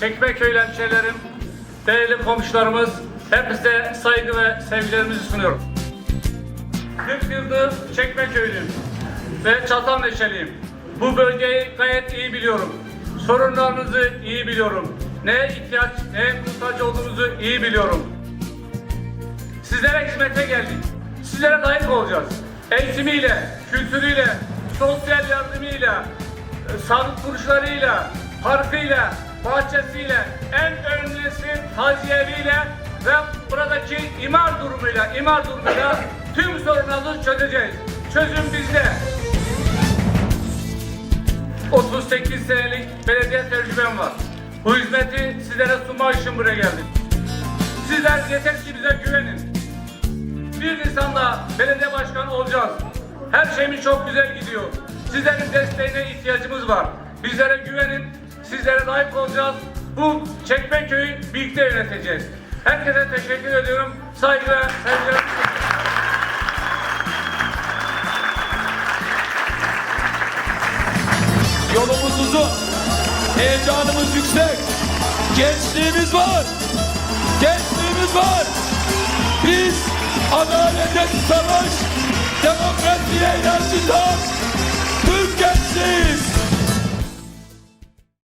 Çekmeköy hemşehrilerim, değerli komşularımız, hepinize saygı ve sevgilerimizi sunuyorum. 40 yıldır Çekmeköy'lüyüm ve Çatalneşeliyim. Bu bölgeyi gayet iyi biliyorum. Sorunlarınızı iyi biliyorum. Neye ihtiyaç, neye muhtaç olduğunuzu iyi biliyorum. Sizlere hizmete geldik. Sizlere layık olacağız. Eğitimiyle, kültürüyle, sosyal yardımıyla, e, sağlık kuruluşlarıyla, parkıyla, bahçesiyle, en önemlisi taziyeviyle ve buradaki imar durumuyla, imar durumuyla tüm sorunlarımızı çözeceğiz. Çözüm bizde. 38 senelik belediye tecrübem var. Bu hizmeti sizlere sunmak için buraya geldim. Sizler yeter ki bize güvenin. Bir Nisan'da belediye başkanı olacağız. Her şeyimiz çok güzel gidiyor. Sizlerin desteğine ihtiyacımız var. Bizlere güvenin, sizlere layık olacağız. Bu Çekmeköy'ü birlikte yöneteceğiz. Herkese teşekkür ediyorum. Saygı ve sevgiler. Yolumuz uzun. Heyecanımız yüksek. Gençliğimiz var. Gençliğimiz var. Biz adalete susamış, demokrasiye